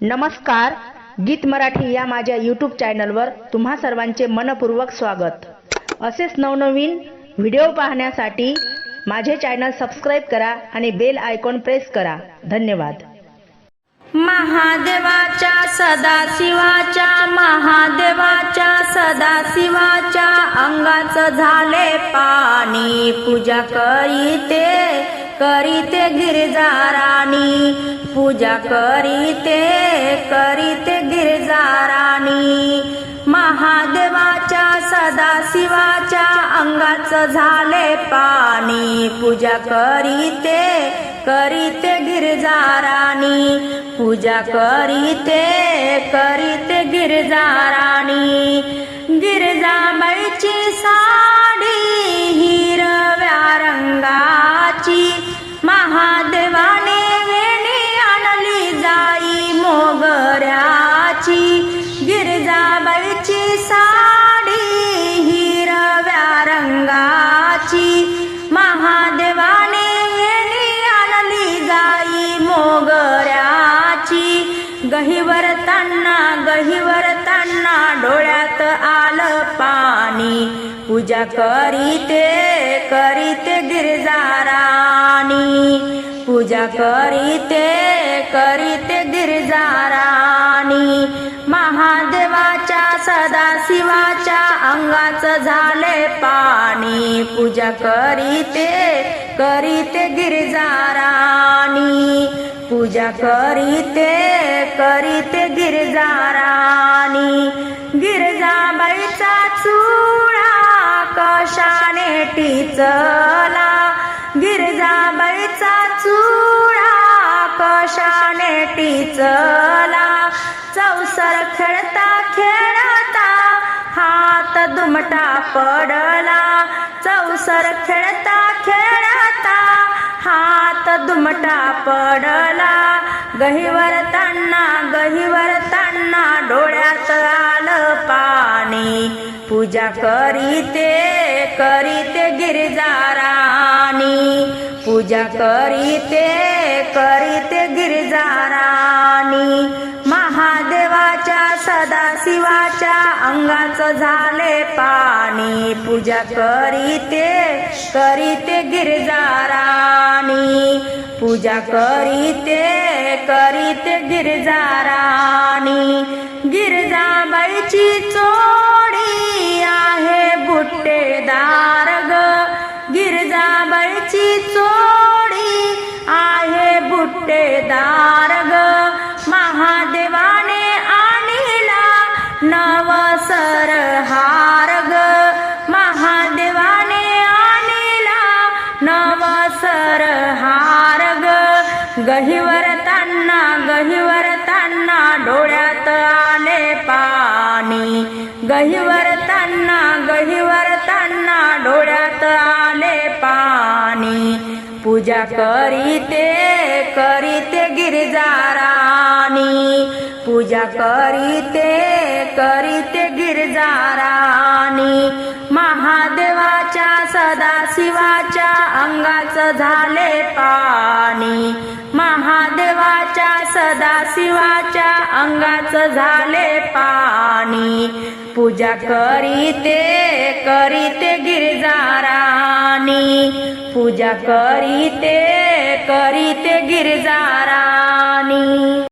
नमस्कार गीत मराठी या माझ्या यूट्यूब चॅनलवर तुम्हा सर्वांचे मनपूर्वक स्वागत. असेच नवनवीन व्हिडिओ पाहण्यासाठी माझे चॅनल सबस्क्राईब करा आणि बेल आयकॉन प्रेस करा. धन्यवाद. महादेवाच्या सदाशिवाच्या महादेवाच्या सदाशिवाच्या अंगाचं झाले पाणी. पूजा करीते करीते गिरजाराणी. पूजा करीते करीते गिरजाराणी. महादेवाच्या सदाशिवाच्या अंगाचं झाले पाणी. पूजा करीते करीते गिरजाराणी. पूजा करीते करीते गिरजाराणी. गिरजाबाईची साडी मोगऱ्याची गहिवरताना तांना डोळ्यात आलं पाणी. पूजा करीते करीते गिरजाराणी. पूजा करीते करीते गिरजाराणी. महादेवाच्या सदाशिवाच्या अंगाचं झाले पाणी. पूजा करीते करीते गिरजाराणी. पूजा करीते करीते गिरजारानी गिरजाबाईचा चुळा कशाने टिचला? गिरजाबाईचा चुळा कशाने टिचला? चौसर खेळता खेळता हात दुमटा पडला. चौसर खेळता खेळता हात दुमटा पडला. गहिवरताना तांना तांना डोळ्यात आलं पाणी. पूजा करीते करीते गिरजाराणी. पूजा करीते करीते अंगाचं झाले पाणी. पूजा करीते करीते गिरजाराणी पूजा करीते करीते गिरजाराणी गिरजाबाईची चोडी आहे बुट्टेदार ग. गहिवर तांना गहिवर तांना डोळ्यात आले पाणी. गहिवर तांना गहिवर तांना डोळ्यात आले पाणी. पूजा करीते करीते गिरजाराणी पूजा करीते करीते गिरजाराणी महादेवाच्या सदाशिवाच्या अंगाचं झाले पाणी. महादेवाच्या सदाशिवाच्या अंगाचं झाले पाणी. पूजा करीते करीते गिरजाराणी. पूजा करीते करीते गिरजाराणी.